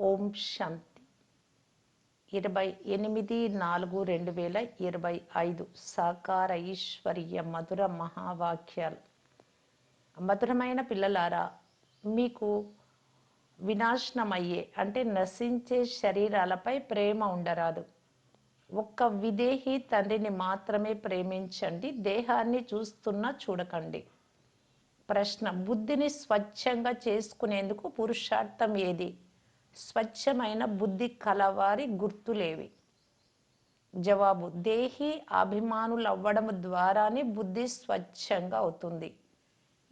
ఓం శాంతి. ఇరవై ఎనిమిది నాలుగు రెండు వేల ఇరవై ఐదు సాకార ఈశ్వర్య మధుర మహావాక్యాలు. మధురమైన పిల్లలారా మీకు వినాశనమయ్యే అంటే నశించే శరీరాలపై ప్రేమ ఉండరాదు. ఒక్క విదేహి తండ్రిని మాత్రమే ప్రేమించండి దేహాన్ని చూస్తున్నా చూడకండి. ప్రశ్న బుద్ధిని స్వచ్ఛంగా చేసుకునేందుకు పురుషార్థం ఏది? స్వచ్ఛమైన బుద్ధి కలవారి గుర్తులేవి. జవాబు దేహి అభిమానులు అవ్వడం ద్వారానే బుద్ధి స్వచ్ఛంగా అవుతుంది.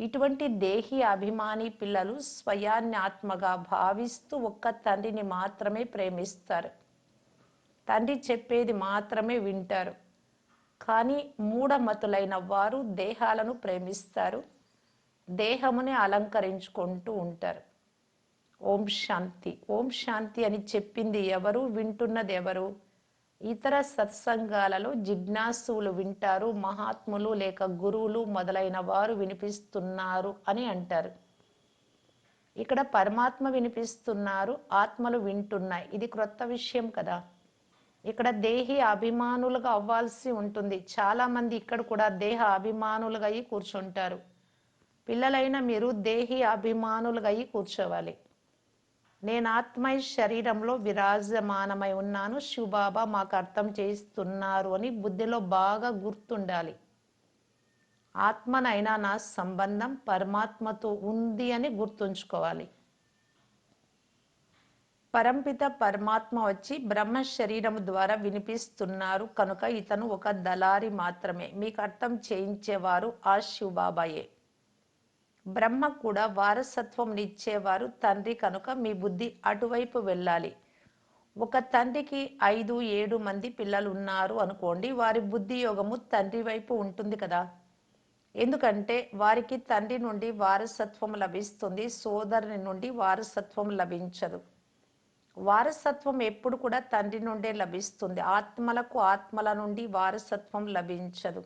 ఇటువంటి దేహి అభిమాని పిల్లలు స్వయాన్ని ఆత్మగా భావిస్తూ ఒక్క తండ్రిని మాత్రమే ప్రేమిస్తారు. తండ్రి చెప్పేది మాత్రమే వింటారు. కానీ మూఢమతులైన వారు దేహాలను ప్రేమిస్తారు. దేహముని అలంకరించుకుంటూ ఉంటారు. ఓం శాంతి. ఓం శాంతి అని చెప్పింది ఎవరు? వింటున్నది ఎవరు? ఇతర సత్సంగాలలో జిజ్ఞాసువులు వింటారు మహాత్ములు లేక గురువులు మొదలైన వారు వినిపిస్తున్నారు అని అంటారు. ఇక్కడ పరమాత్మ వినిపిస్తున్నారు ఆత్మలు వింటున్నాయి. ఇది క్రొత్త విషయం కదా. ఇక్కడ దేహి అభిమానులుగా అవ్వాల్సి ఉంటుంది. చాలామంది ఇక్కడ కూడా దేహ అభిమానులుగా అయి కూర్చుంటారు. పిల్లలైన మీరు దేహి అభిమానులుగా అయి కూర్చోవాలి. నేను ఆత్మై శరీరంలో విరాజమానమై ఉన్నాను. శివబాబా మాకు అర్థం చేయిస్తున్నారు అని బుద్ధిలో బాగా గుర్తుండాలి. ఆత్మనైనా నా సంబంధం పరమాత్మతో ఉంది అని గుర్తుంచుకోవాలి. పరంపిత పరమాత్మ వచ్చి బ్రహ్మ శరీరం ద్వారా వినిపిస్తున్నారు కనుక ఇతను ఒక దళారి మాత్రమే. మీకు అర్థం చేయించేవారు ఆ శివబాబాయే. బ్రహ్మ కూడా వారసత్వం నిచ్చేవారు. తండ్రి కనుక మీ బుద్ధి అటువైపు వెళ్ళాలి. ఒక తండ్రికి ఐదు ఏడు మంది పిల్లలు ఉన్నారు అనుకోండి వారి బుద్ధి యోగము తండ్రి వైపు ఉంటుంది కదా. ఎందుకంటే వారికి తండ్రి నుండి వారసత్వం లభిస్తుంది సోదరుని నుండి వారసత్వం లభించదు. వారసత్వం ఎప్పుడు కూడా తండ్రి నుండే లభిస్తుంది. ఆత్మలకు ఆత్మల నుండి వారసత్వం లభించదు.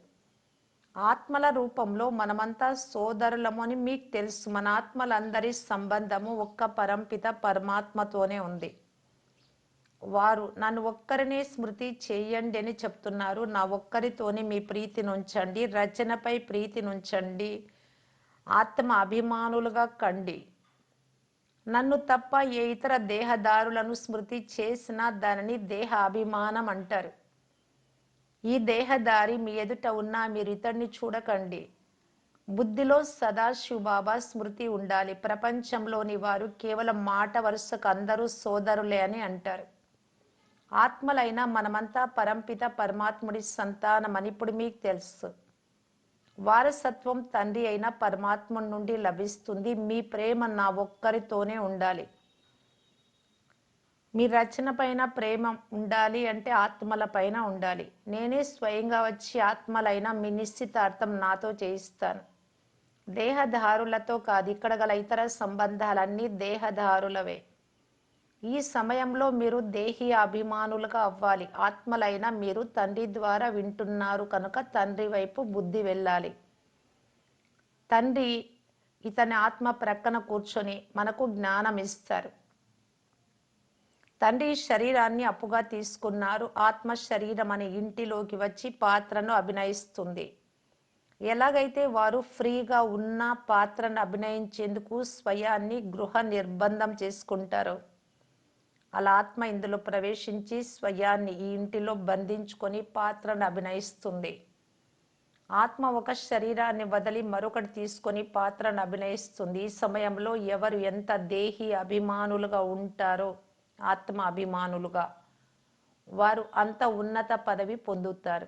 ఆత్మల రూపంలో మనమంతా సోదరులము అని మీకు తెలుసు. మన ఆత్మలందరి సంబంధము ఒక్క పరంపిత పరమాత్మతోనే ఉంది. వారు నన్ను ఒక్కరినే స్మృతి చేయండి అని చెప్తున్నారు. నా ఒక్కరితోనే మీ ప్రీతిని ఉంచండి. రచనపై ప్రీతినించండి ఆత్మ అభిమానులుగా కండి. నన్ను తప్ప ఏ ఇతర దేహదారులను స్మృతి చేసినా దానిని దేహ అభిమానం అంటారు. ఈ దేహదారి మీ ఎదుట ఉన్నా మీరు ఇతడిని చూడకండి. బుద్ధిలో సదాశివబాబా స్మృతి ఉండాలి. ప్రపంచంలోని వారు కేవలం మాట వరుసకు అందరూ సోదరులే అని అంటారు. ఆత్మలైన మనమంతా పరంపిత పరమాత్ముడి సంతానం అని ఇప్పుడు మీకు తెలుసు. వారసత్వం తండ్రి అయిన పరమాత్మ నుండి లభిస్తుంది. మీ ప్రేమ నా ఒక్కరితోనే ఉండాలి. మీ రచన పైన ప్రేమ ఉండాలి అంటే ఆత్మల పైన ఉండాలి. నేనే స్వయంగా వచ్చి ఆత్మలైన మీ నిశ్చితార్థం నాతో చేయిస్తాను. దేహదారులతో కాదు ఇక్కడ గల ఇతర సంబంధాలన్నీ దేహదారులవే ఈ సమయంలో మీరు దేహి అభిమానులుగా అవ్వాలి. ఆత్మలైన మీరు తండ్రి ద్వారా వింటున్నారు కనుక తండ్రి వైపు బుద్ధి వెళ్ళాలి. తండ్రి ఇతని ఆత్మ ప్రక్కన కూర్చొని మనకు జ్ఞానం ఇస్తారు తండ్రి శరీరాన్ని అప్పుగా తీసుకున్నారు. ఆత్మ శరీరం అనే ఇంటిలోకి వచ్చి పాత్రను అభినయిస్తుంది. ఎలాగైతే వారు ఫ్రీగా ఉన్న పాత్రను అభినయించేందుకు స్వయాన్ని గృహ నిర్బంధం చేసుకుంటారు అలా ఆత్మ ఇందులో ప్రవేశించి స్వయాన్ని ఈ ఇంటిలో బంధించుకొని పాత్రను అభినయిస్తుంది. ఆత్మ ఒక శరీరాన్ని వదిలి మరొకటి తీసుకొని పాత్రను అభినయిస్తుంది. ఈ సమయంలో ఎవరు ఎంత దేహి అభిమానులుగా ఉంటారో ఆత్మ అభిమానులుగా వారు అంత ఉన్నత పదవి పొందుతారు.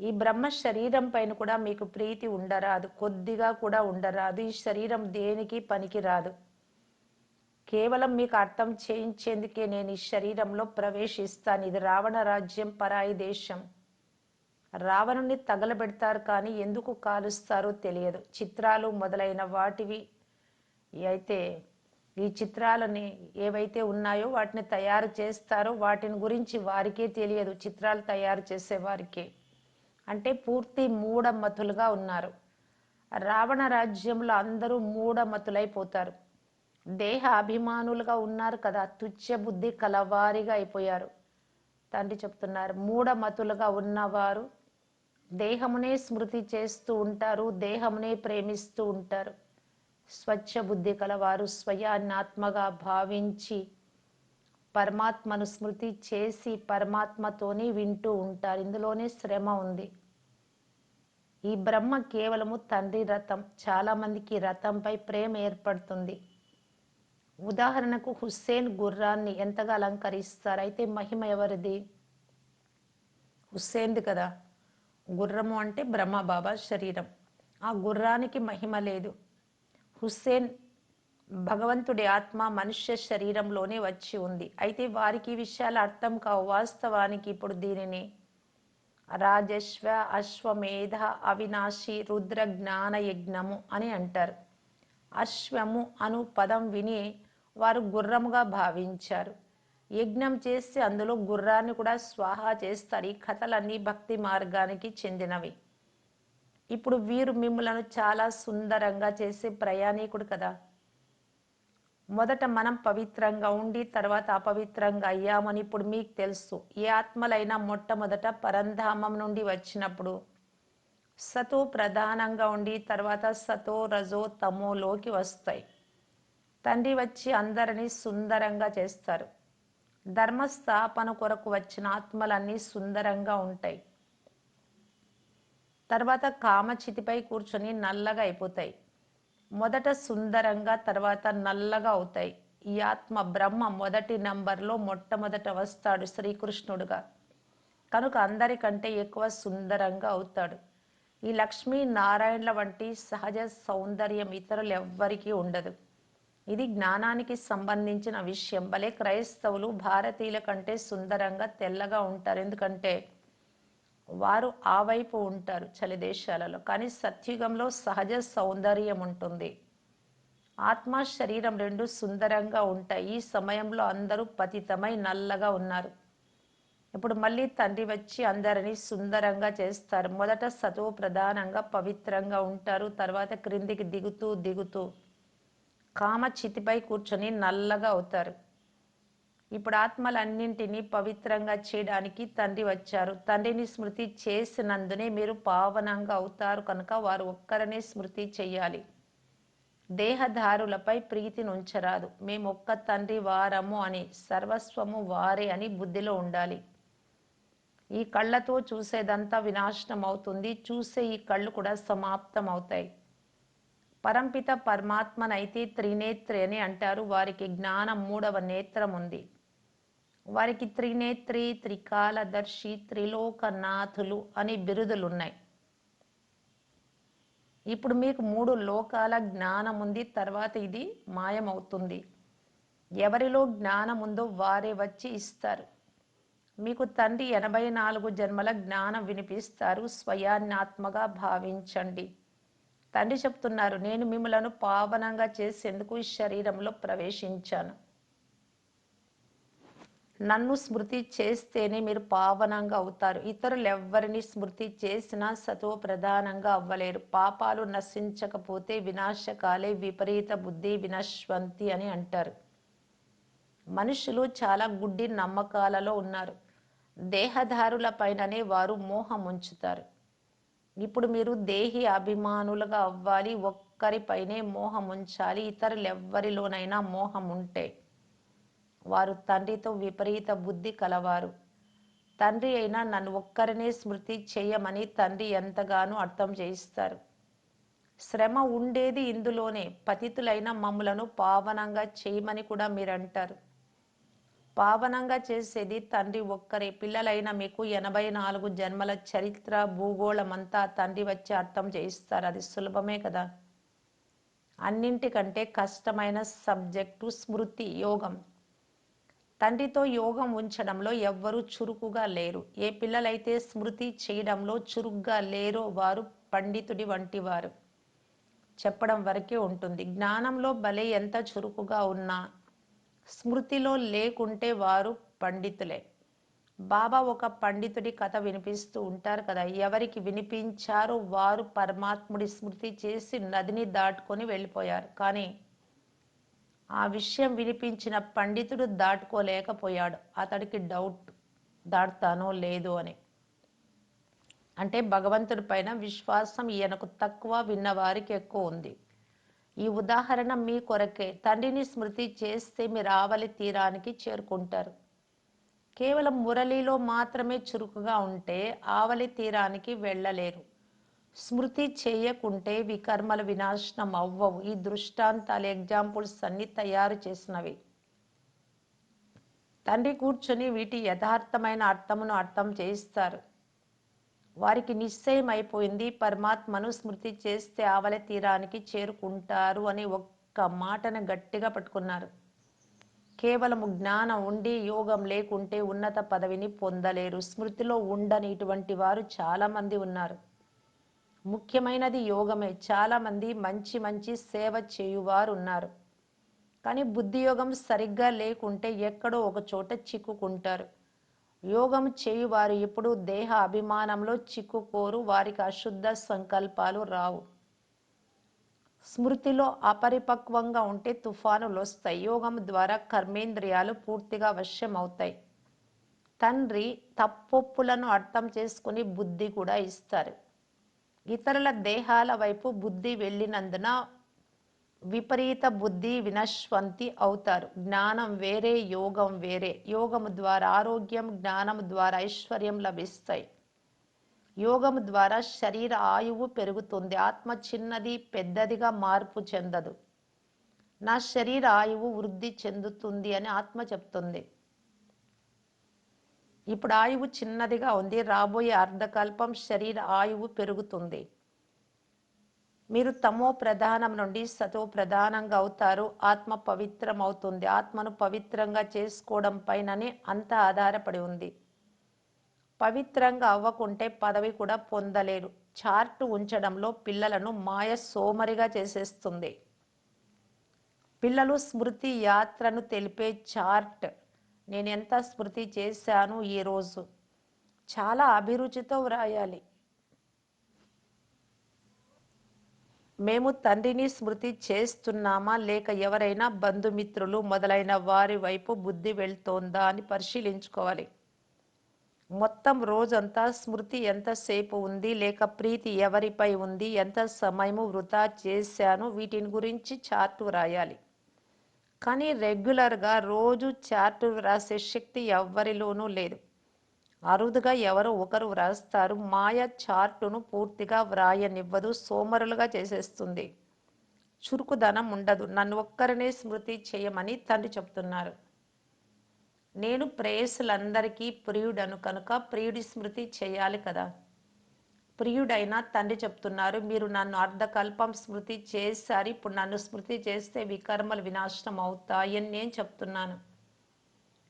ఈ బ్రహ్మ శరీరం పైన కూడా మీకు ప్రీతి ఉండరాదు కొద్దిగా కూడా ఉండరాదు ఈ శరీరం దేనికి పనికిరాదు? కేవలం మీకు అర్థం చేయించేందుకే నేను ఈ శరీరంలో ప్రవేశిస్తాను. ఇది రావణ రాజ్యం పరాయి దేశం. రావణుని తగలబెడతారు కానీ ఎందుకు కాలుస్తారో తెలియదు. చిత్రాలు మొదలైన వాటివి. అయితే ఈ చిత్రాలని ఏవైతే ఉన్నాయో వాటిని తయారు చేస్తారో వాటిని గురించి వారికే తెలియదు. చిత్రాలు తయారు చేసే వారికే. అంటే పూర్తి మూఢమతులుగా ఉన్నారు. రావణ రాజ్యంలో అందరూ మూఢమతులైపోతారు. దేహ అభిమానులుగా ఉన్నారు కదా. తుచ్చ బుద్ధి కలవారిగా అయిపోయారు. తండ్రి చెప్తున్నారు మూఢమతులుగా ఉన్నవారు దేహమునే స్మృతి చేస్తూ ఉంటారు దేహమునే ప్రేమిస్తూ ఉంటారు. స్వచ్ఛ బుద్ధి కలవారు స్వయాన్నాత్మగా భావించి పరమాత్మను స్మృతి చేసి పరమాత్మతోనే వింటూ ఉంటారు. ఇందులోనే శ్రమ ఉంది. ఈ బ్రహ్మ కేవలము తండ్రి రథం చాలామందికి రథంపై ప్రేమ ఏర్పడుతుంది. ఉదాహరణకు హుస్సేన్ గుర్రాన్ని ఎంతగా అలంకరిస్తారు? అయితే మహిమ ఎవరిది? హుస్సేన్ది కదా. గుర్రము అంటే బ్రహ్మ బాబా శరీరం. ఆ గుర్రానికి మహిమ లేదు. హుస్సేన్ భగవంతుడి ఆత్మ మనుష్య శరీరంలోనే వచ్చి ఉంది. అయితే వారికి ఈ విషయాలు అర్థం కావు. వాస్తవానికి ఇప్పుడు దీనిని రాజశ్వ అశ్వమేధ అవినాశి రుద్ర జ్ఞాన యజ్ఞము అని అంటారు. అశ్వము అను పదం విని వారు గుర్రముగా భావించారు. యజ్ఞం చేసి అందులో గుర్రాన్ని కూడా స్వాహా చేస్తారు. ఈ కథలన్నీ భక్తి మార్గానికి చెందినవి. ఇప్పుడు వీరు మిమ్మలను చాలా సుందరంగా చేసే ప్రయాణికుడు కదా. మొదట మనం పవిత్రంగా ఉండి తర్వాత అపవిత్రంగా అయ్యామని ఇప్పుడు మీకు తెలుసు. ఏ ఆత్మలైనా మొట్టమొదట పరంధామం నుండి వచ్చినప్పుడు సతో ప్రధానంగా ఉండి తర్వాత సతో రజో తమోలోకి వస్తాయి. తండ్రి వచ్చి అందరినీ సుందరంగా చేస్తారు. ధర్మస్థాపన కొరకు వచ్చిన ఆత్మలన్నీ సుందరంగా ఉంటాయి. తర్వాత కామచితిపై కూర్చొని నల్లగా అయిపోతాయి. మొదట సుందరంగా తర్వాత నల్లగా అవుతాయి. ఈ ఆత్మ బ్రహ్మ మొదటి నంబర్లో మొట్టమొదట వస్తాడు శ్రీకృష్ణుడుగా. కనుక అందరికంటే ఎక్కువ సుందరంగా అవుతాడు. ఈ లక్ష్మీ నారాయణల వంటి సహజ సౌందర్యం ఇతరులు ఎవ్వరికీ ఉండదు. ఇది జ్ఞానానికి సంబంధించిన విషయం. భలే క్రైస్తవులు భారతీయుల కంటే సుందరంగా తెల్లగా ఉంటారు. ఎందుకంటే వారు ఆ వైపు ఉంటారు చలి దేశాలలో. కానీ సత్యుగంలో సహజ సౌందర్యం ఉంటుంది. ఆత్మ శరీరం రెండు సుందరంగా ఉంటాయి. ఈ సమయంలో అందరూ పతితమై నల్లగా ఉన్నారు. ఇప్పుడు మళ్ళీ తండ్రి వచ్చి అందరినీ సుందరంగా చేస్తారు. మొదట సతువు ప్రధానంగా పవిత్రంగా ఉంటారు. తర్వాత క్రిందికి దిగుతూ దిగుతూ కామ చితిపై కూర్చొని నల్లగా అవుతారు. ఇప్పుడు ఆత్మలన్నింటినీ పవిత్రంగా చేయడానికి తండ్రి వచ్చారు. తండ్రిని స్మృతి చేసినందునే మీరు పావనంగా అవుతారు. కనుక వారు ఒక్కరనే స్మృతి చెయ్యాలి దేహదారులపై ప్రీతిని ఉంచరాదు. మేము ఒక్క తండ్రి వారము అని సర్వస్వము వారే అని బుద్ధిలో ఉండాలి. ఈ కళ్ళతో చూసేదంతా వినాశనం అవుతుంది చూసే ఈ కళ్ళు కూడా సమాప్తం అవుతాయి పరంపిత పరమాత్మనైతే త్రినేత్రి అని అంటారు. వారికి జ్ఞానం మూడవ నేత్రం ఉంది వారికి త్రినేత్రి త్రికాలదర్శి త్రిలోకనాథులు అని బిరుదులున్నాయి. ఇప్పుడు మీకు మూడు లోకాల జ్ఞానం ఉంది తర్వాత ఇది మాయమవుతుంది. ఎవరిలో జ్ఞానం ఉందో వారే వచ్చి ఇస్తారు. మీకు తండ్రి ఎనభై నాలుగు జన్మల జ్ఞానం వినిపిస్తారు స్వయాన్యాత్మగా భావించండి. తండ్రి చెప్తున్నారు నేను మిమ్మలను పావనంగా చేసేందుకు ఈ శరీరంలో ప్రవేశించాను. నన్ను స్మృతి చేస్తేనే మీరు పావనంగా అవుతారు. ఇతరులు ఎవ్వరిని స్మృతి చేసినా సత్వ ప్రధానంగా అవ్వలేరు. పాపాలు నశించకపోతే వినాశకాలే విపరీత బుద్ధి వినశ్వంతి అని అంటారు. మనుషులు చాలా గుడ్డి నమ్మకాలలో ఉన్నారు. దేహదారుల పైననే వారు మోహం ఉంచుతారు. ఇప్పుడు మీరు దేహి అభిమానులుగా అవ్వాలి. ఒక్కరిపైనే మోహం ఉంచాలి. ఇతరులెవ్వరిలోనైనా మోహం ఉంటే వారు తండ్రితో విపరీత బుద్ధి కలవారు. తండ్రి అయినా నన్ను ఒక్కరినే స్మృతి చేయమని తండ్రి ఎంతగానో అర్థం చేయిస్తారు. శ్రమ ఉండేది ఇందులోనే పతితులైన మమ్ములను పావనంగా చేయమని కూడా మీరు అంటారు పావనంగా చేసేది తండ్రి ఒక్కరే. పిల్లలైన మీకు ఎనభై నాలుగు జన్మల చరిత్ర భూగోళమంతా తండ్రి వచ్చి అర్థం చేయిస్తారు. అది సులభమే కదా? అన్నింటికంటే కష్టమైన సబ్జెక్టు స్మృతి యోగం. తండ్రితో యోగం ఉంచడంలో ఎవ్వరూ చురుకుగా లేరు. ఏ పిల్లలైతే స్మృతి చేయడంలో చురుగ్గా లేరో వారు పండితుడి వంటి వారు చెప్పడం వరకే ఉంటుంది. జ్ఞానంలో భలే ఎంత చురుకుగా ఉన్నా స్మృతిలో లేకుంటే వారు పండితులే. బాబా ఒక పండితుడి కథ వినిపిస్తూ ఉంటారు కదా. ఎవరికి వినిపించారో వారు పరమాత్ముడి స్మృతి చేసి నదిని దాటుకొని వెళ్ళిపోయారు. కానీ ఆ విషయం వినిపించిన పండితుడు దాటుకోలేకపోయాడు. అతడికి డౌట్ దాటుతానో లేదో అని. అంటే భగవంతుడి పైన విశ్వాసం ఈయనకు తక్కువ విన్నవారికి ఎక్కువ ఉంది. ఈ ఉదాహరణ మీ కొరకే. తండ్రిని స్మృతి చేస్తే మీరు ఆవలి తీరానికి చేరుకుంటారు. కేవలం మురళిలో మాత్రమే చురుకుగా ఉంటే ఆవలి తీరానికి వెళ్ళలేరు. స్మృతి చేయకుంటే వికర్మల వినాశనం అవ్వవు ఈ దృష్టాంతాలు ఎగ్జాంపుల్స్ అన్ని తయారు చేసినవి. తండ్రి కూర్చొని వీటి యథార్థమైన అర్థమును అర్థం చేయిస్తారు. వారికి నిశ్చయం అయిపోయింది పరమాత్మను స్మృతి చేస్తే ఆవల తీరానికి చేరుకుంటారు అని ఒక్క మాటను గట్టిగా పట్టుకున్నారు. కేవలం జ్ఞానం ఉండి యోగం లేకుంటే ఉన్నత పదవిని పొందలేరు. స్మృతిలో ఉండని ఇటువంటి వారు చాలామంది ఉన్నారు. ముఖ్యమైనది యోగమే. చాలామంది మంచి మంచి సేవ చేయువారు ఉన్నారు కానీ బుద్ధి యోగం సరిగ్గా లేకుంటే ఎక్కడో ఒక చోట చిక్కుకుంటారు. యోగం చేయువారు ఎప్పుడు దేహ అభిమానంలో చిక్కుకోరు. వారికి అశుద్ధ సంకల్పాలు రావు. స్మృతిలో అపరిపక్వంగా ఉంటే తుఫానులు వస్తాయి యోగం ద్వారా కర్మేంద్రియాలు పూర్తిగా వశ్యం అవుతాయి తండ్రి తప్పొప్పులను అర్థం చేసుకుని బుద్ధి కూడా ఇస్తారు. ఇతరుల దేహాల వైపు బుద్ధి వెళ్ళినందున విపరీత బుద్ధి వినశ్వంతి అవుతారు. జ్ఞానం వేరే యోగం వేరే. యోగము ద్వారా ఆరోగ్యం జ్ఞానం ద్వారా ఐశ్వర్యం లభిస్తాయి. యోగము ద్వారా శరీర ఆయువు పెరుగుతుంది. ఆత్మ చిన్నది పెద్దదిగా మార్పు చెందదు. నా శరీర ఆయువు వృద్ధి చెందుతుంది అని ఆత్మ చెప్తుంది. ఇప్పుడు ఆయువు చిన్నదిగా ఉంది. రాబోయే అర్ధకల్పం శరీర ఆయువు పెరుగుతుంది. మీరు తమో ప్రధానం నుండి సతో ప్రధానంగా అవుతారు. ఆత్మ పవిత్రం అవుతుంది ఆత్మను పవిత్రంగా చేసుకోవడం పైననే అంత ఆధారపడి ఉంది. పవిత్రంగా అవ్వకుంటే పదవి కూడా పొందలేరు. చార్ట్ ఉంచడంలో పిల్లలను మాయ సోమరిగా చేసేస్తుంది. పిల్లలు స్మృతి యాత్రను తెలిపే చార్ట్ నేను ఎంత స్మృతి చేశాను ఈరోజు చాలా అభిరుచితో వ్రాయాలి. మేము తండ్రిని స్మృతి చేస్తున్నామా? లేక ఎవరైనా బంధుమిత్రులు మొదలైన వారి వైపు బుద్ధి వెళ్తోందా అని పరిశీలించుకోవాలి. మొత్తం రోజంతా స్మృతి ఎంతసేపు ఉంది? లేక ప్రీతి ఎవరిపై ఉంది? ఎంత సమయము వృధా చేశాను? వీటిని గురించి చార్టు వ్రాయాలి కానీ రెగ్యులర్గా రోజు చార్టు వ్రాసే శక్తి ఎవ్వరిలోనూ లేదు. అరుదుగా ఎవరో ఒకరు వ్రాస్తారు. మాయ చార్టును పూర్తిగా వ్రాయనివ్వదు. సోమరులుగా చేసేస్తుంది. చురుకుదనం ఉండదు. నన్ను ఒక్కరినే స్మృతి చేయమని తండ్రి చెప్తున్నారు. నేను ప్రేయసులందరికీ ప్రియుడను కనుక ప్రియుడి స్మృతి చేయాలి కదా. ప్రియుడైన తండ్రి చెప్తున్నారు మీరు నన్ను అర్ధకల్పం స్మృతి చేశారు. ఇప్పుడు నన్ను స్మృతి చేస్తే వికర్మలు వినాశనం అవుతాయని నేను చెప్తున్నాను.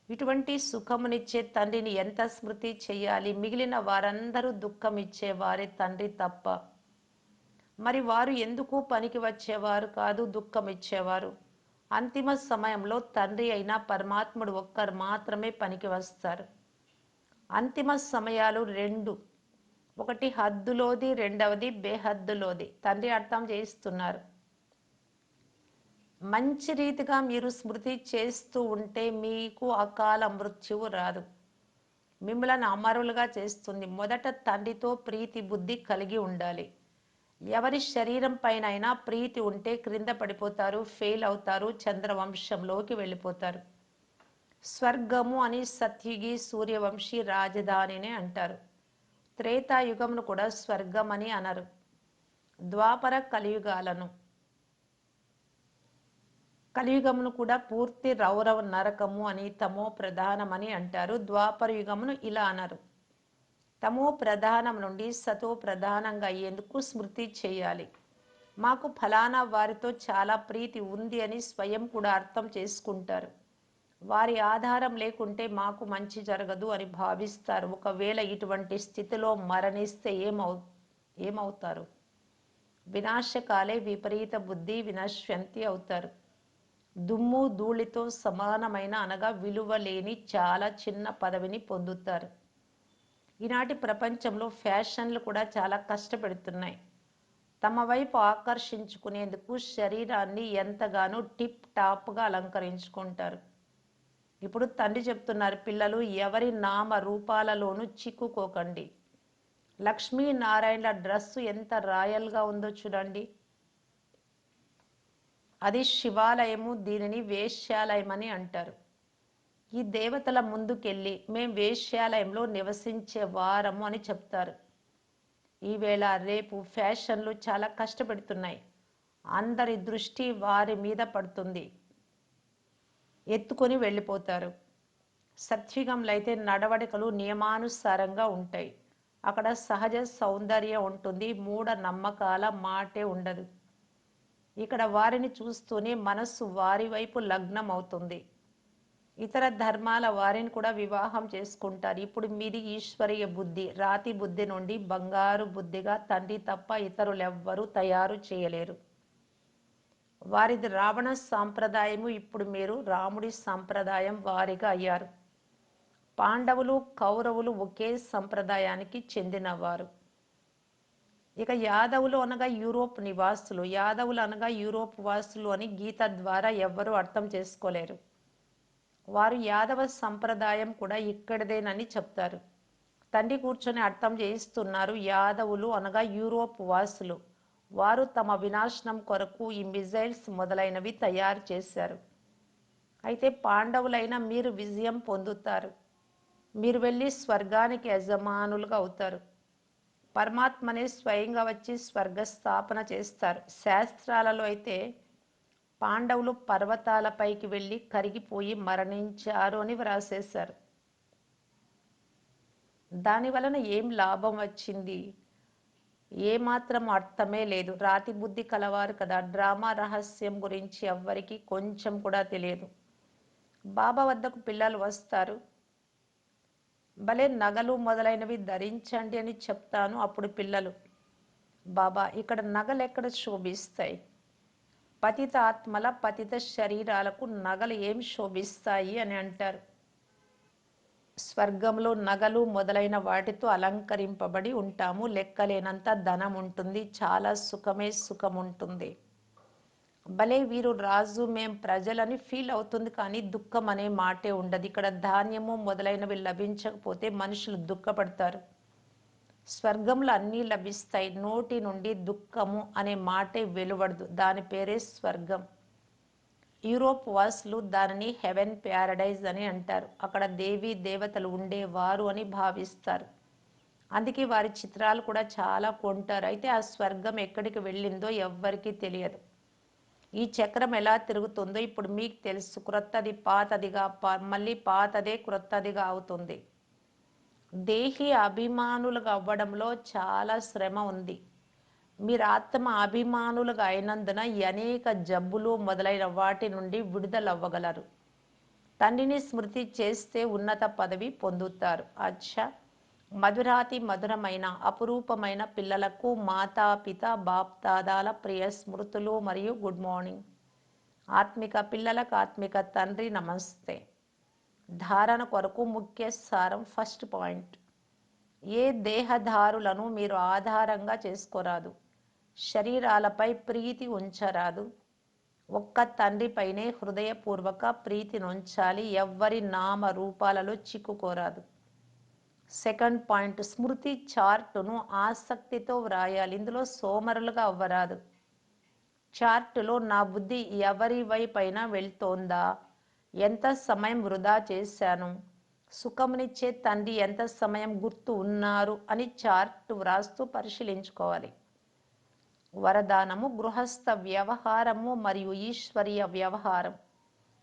ఇటువంటి సుఖమునిచ్చే తండ్రిని ఎంత స్మృతి చేయాలి? మిగిలిన వారందరూ దుఃఖం ఇచ్చేవారే తండ్రి తప్ప. మరి వారు ఎందుకు పనికి వచ్చేవారు కాదు దుఃఖం ఇచ్చేవారు? అంతిమ సమయంలో తండ్రి అయిన పరమాత్ముడు ఒక్కరు మాత్రమే పనికి వస్తారు. అంతిమ సమయాలు రెండు. ఒకటి హద్దులోది రెండవది బేహద్దులోది. తండ్రి అర్థం చేయిస్తున్నారు. మంచి రీతిగా మీరు స్మృతి చేస్తూ ఉంటే మీకు అకాల మృత్యువు రాదు. మిమ్మలను అమరులుగా చేస్తుంది. మొదట తండ్రితో ప్రీతి బుద్ధి కలిగి ఉండాలి. ఎవరి శరీరం పైన అయినా ప్రీతి ఉంటే క్రింద పడిపోతారు ఫెయిల్ అవుతారు చంద్రవంశంలోకి వెళ్ళిపోతారు. స్వర్గము అని సత్యుగి సూర్యవంశీ రాజధానినే అంటారు. త్రేతాయుగమును కూడా స్వర్గమని అనరు. ద్వాపర కలియుగాలను. కలియుగమును కూడా పూర్తి రౌరవ నరకము అని తమో ప్రధానమని అంటారు. ద్వాపర యుగమును ఇలా అనరు. తమో ప్రధానం నుండి సతో ప్రధానంగా అయ్యేందుకు స్మృతి చేయాలి. మాకు ఫలానా వారితో చాలా ప్రీతి ఉంది అని స్వయం కూడా అర్థం చేసుకుంటారు. వారి ఆధారం లేకుంటే మాకు మంచి జరగదు అని భావిస్తారు. ఒకవేళ ఇటువంటి స్థితిలో మరణిస్తే ఏమవు ఏమవుతారు? వినాశకాలే విపరీత బుద్ధి వినశ్వంతి అవుతారు. దుమ్ము ధూళితో సమానమైన అనగా విలువ లేని చాలా చిన్న పదవిని పొందుతారు. ఈనాటి ప్రపంచంలో ఫ్యాషన్లు కూడా చాలా కష్టపెడుతున్నాయి. తమ వైపు ఆకర్షించుకునేందుకు శరీరాన్ని ఎంతగానో టిప్ టాప్గా అలంకరించుకుంటారు. ఇప్పుడు తండ్రి చెప్తున్నారు పిల్లలు ఎవరి నామ రూపాలలోనూ చిక్కుకోకండి. లక్ష్మీనారాయణ డ్రెస్సు ఎంత రాయల్గా ఉందో చూడండి. అది శివాలయము దీనిని వేశ్యాలయం అని అంటారు. ఈ దేవతల ముందుకెళ్ళి మేం వేశ్యాలయంలో నివసించే వారము అని చెప్తారు. ఈవేళ రేపు ఫ్యాషన్లు చాలా కష్టపెడుతున్నాయి. అందరి దృష్టి వారి మీద పడుతుంది. ఎత్తుకొని వెళ్ళిపోతారు. సత్యుగంలో అయితే నడవడికలు నియమానుసారంగా ఉంటాయి. అక్కడ సహజ సౌందర్యం ఉంటుంది. మూఢ నమ్మకాల మాటే ఉండదు. ఇక్కడ వారిని చూస్తూనే మనస్సు వారి వైపు లగ్నం అవుతుంది ఇతర ధర్మాల వారిని కూడా వివాహం చేసుకుంటారు. ఇప్పుడు మీది ఈశ్వరీయ బుద్ధి రాతి బుద్ధి నుండి బంగారు బుద్ధిగా తండ్రి తప్ప ఇతరులెవ్వరూ తయారు చేయలేరు. వారిది రావణ సాంప్రదాయము. ఇప్పుడు మీరు రాముడి సాంప్రదాయం వారిగా అయ్యారు. పాండవులు కౌరవులు ఒకే సంప్రదాయానికి చెందినవారు. ఇక యాదవులు అనగా యూరోప్ నివాసులు. యాదవులు అనగా యూరోప్ వాసులు అని గీత ద్వారా ఎవ్వరూ అర్థం చేసుకోలేరు. వారు యాదవ సంప్రదాయం కూడా ఇక్కడిదేనని చెప్తారు. తండ్రి కూర్చొని అర్థం చేయిస్తున్నారు యాదవులు అనగా యూరోప్ వాసులు. వారు తమ వినాశనం కొరకు ఈ మిజైల్స్ మొదలైనవి తయారు చేశారు. అయితే పాండవులైన మీరు విజయం పొందుతారు. మీరు వెళ్ళి స్వర్గానికి యజమానులుగా అవుతారు. పరమాత్మనే స్వయంగా వచ్చి స్వర్గ స్థాపన చేస్తారు. శాస్త్రాలలో అయితే పాండవులు పర్వతాలపైకి వెళ్ళి కరిగిపోయి మరణించారు అని వ్రాసేశారు. దాని వలన ఏం లాభం వచ్చింది? ఏమాత్రం అర్థమే లేదు. రాతి బుద్ధి కలవారు కదా. డ్రామా రహస్యం గురించి ఎవ్వరికి కొంచెం కూడా తెలియదు. బాబా వద్దకు పిల్లలు వస్తారు. భలే నగలు మొదలైనవి ధరించండి అని చెప్తాను అప్పుడు పిల్లలు. బాబా ఇక్కడ నగలు ఎక్కడ శోభిస్తాయి? పతిత ఆత్మల పతిత శరీరాలకు నగలు ఏం శోభిస్తాయి అని అంటారు. స్వర్గంలో నగలు మొదలైన వాటితో అలంకరింపబడి ఉంటాము. లెక్కలేనంత ధనం ఉంటుంది. చాలా సుఖమే సుఖం ఉంటుంది. భలే వీరు రాజు మేం ప్రజలని ఫీల్ అవుతుంది కానీ దుఃఖం అనే మాటే ఉండదు. ఇక్కడ ధాన్యము మొదలైనవి లభించకపోతే మనుషులు దుఃఖపడతారు. స్వర్గంలో అన్నీ లభిస్తాయి. నోటి నుండి దుఃఖము అనే మాటే వెలువడదు. దాని పేరే స్వర్గం. యూరోప్ వాసులు దానిని హెవెన్ ప్యారడైజ్ అని అంటారు. అక్కడ దేవీ దేవతలు ఉండేవారు అని భావిస్తారు. అందుకే వారి చిత్రాలు కూడా చాలా కొంటారు. అయితే ఆ స్వర్గం ఎక్కడికి వెళ్ళిందో ఎవ్వరికీ తెలియదు. ఈ చక్రం ఎలా తిరుగుతుందో ఇప్పుడు మీకు తెలుసు. క్రొత్తది పాతదిగా మళ్ళీ పాతదే క్రొత్తదిగా అవుతుంది. దేహి అభిమానులుగా అవ్వడంలో చాలా శ్రమ ఉంది. మీరు ఆత్మ అభిమానులుగా అయినందున అనేక జబ్బులు మొదలైన వాటి నుండి విడుదలవ్వగలరు. తండ్రిని స్మృతి చేస్తే ఉన్నత పదవి పొందుతారు. అచ్చా! మధురాతి మధురమైన అపురూపమైన పిల్లలకు మాతాపిత బాప్దాదాల ప్రియ స్మృతులు మరియు గుడ్ మార్నింగ్. ఆత్మిక పిల్లలకు ఆత్మిక తండ్రి నమస్తే. ధారణ కొరకు ముఖ్య సారం ఫస్ట్ పాయింట్. ఏ దేహధారులను మీరు ఆధారంగా చేసుకోరాదు. శరీరాలపై ప్రీతి ఉంచరాదు. ఒక్క తండ్రిపైనే హృదయపూర్వక ప్రీతిని ఉంచాలి. ఎవ్వరి నామ రూపాలలో చిక్కుకోరాదు. సెకండ్ పాయింట్ స్మృతి చార్టును ఆసక్తితో వ్రాయాలి. ఇందులో సోమరులుగా అవ్వరాదు. చార్టులో నా బుద్ధి ఎవరి వైపైనా వెళ్తోందా? ఎంత సమయం వృధా చేశాను? సుఖమునిచ్చే తండ్రి ఎంత సమయం గుర్తు ఉన్నారు? అని చార్ట్ వ్రాస్తూ పరిశీలించుకోవాలి. వరదానము గృహస్థ వ్యవహారము మరియు ఈశ్వరీయ వ్యవహారం.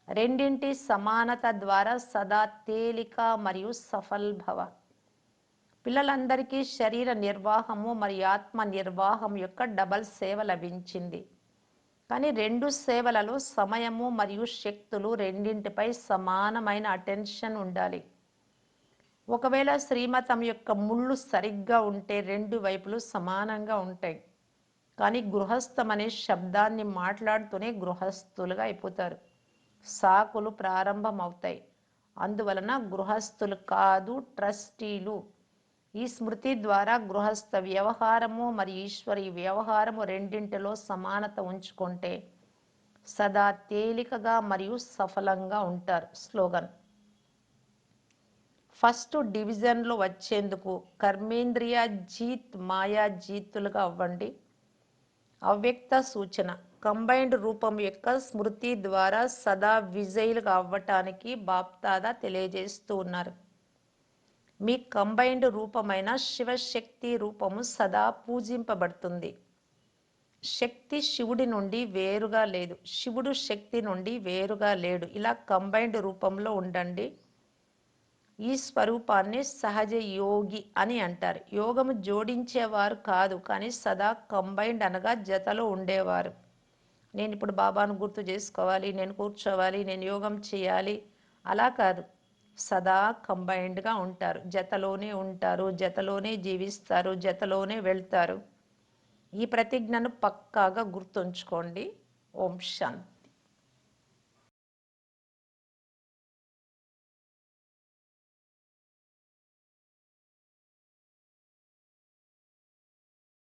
రెండింటి సమానత ద్వారా సదా తేలిక మరియు సఫల్ భవ పిల్లలందరికీ శరీర నిర్వాహము మరియు ఆత్మ నిర్వాహం యొక్క డబల్ సేవ లభించింది. కానీ రెండు సేవలలో సమయము మరియు శక్తులు రెండింటిపై సమానమైన అటెన్షన్ ఉండాలి. ఒకవేళ శ్రీమతం యొక్క ముళ్ళు సరిగ్గా ఉంటే రెండు వైపులు సమానంగా ఉంటాయి. కానీ గృహస్థం అనే శబ్దాన్ని మాట్లాడుతూనే గృహస్థులుగా అయిపోతారు. సాకులు ప్రారంభమవుతాయి. అందువలన గృహస్థులు కాదు ట్రస్టీలు. ఈ స్మృతి ద్వారా గృహస్థ వ్యవహారము మరియు ఈశ్వరి వ్యవహారము రెండింటిలో సమానత ఉంచుకుంటే సదా తేలికగా మరియు సఫలంగా ఉంటారు స్లోగన్. ఫస్ట్ డివిజన్లో వచ్చేందుకు కర్మేంద్రియ జీత్ మాయా జీతులుగా అవ్వండి. అవ్యక్త సూచన. కంబైన్డ్ రూపం యొక్క స్మృతి ద్వారా సదా విజయులు అవ్వటానికి బాప్తాదా తెలియజేస్తూ ఉన్నారు. మీ కంబైన్డ్ రూపమైన శివశక్తి రూపము సదా పూజింపబడుతుంది. శక్తి శివుడి నుండి వేరుగా లేదు. శివుడు శక్తి నుండి వేరుగా లేడు. ఇలా కంబైన్డ్ రూపంలో ఉండండి. ఈ స్వరూపాన్ని సహజ యోగి అని అంటారు. యోగము జోడించేవారు కాదు కానీ సదా కంబైన్డ్ అనగా జతలో ఉండేవారు. నేను ఇప్పుడు బాబాను గుర్తు చేసుకోవాలి నేను కూర్చోవాలి నేను యోగం చేయాలి. అలా కాదు. సదా కంబైన్డ్గా ఉంటారు. జతలోనే ఉంటారు జతలోనే జీవిస్తారు జతలోనే వెళ్తారు. ఈ ప్రతిజ్ఞను పక్కాగా గుర్తుంచుకోండి. ఓం శాంతి.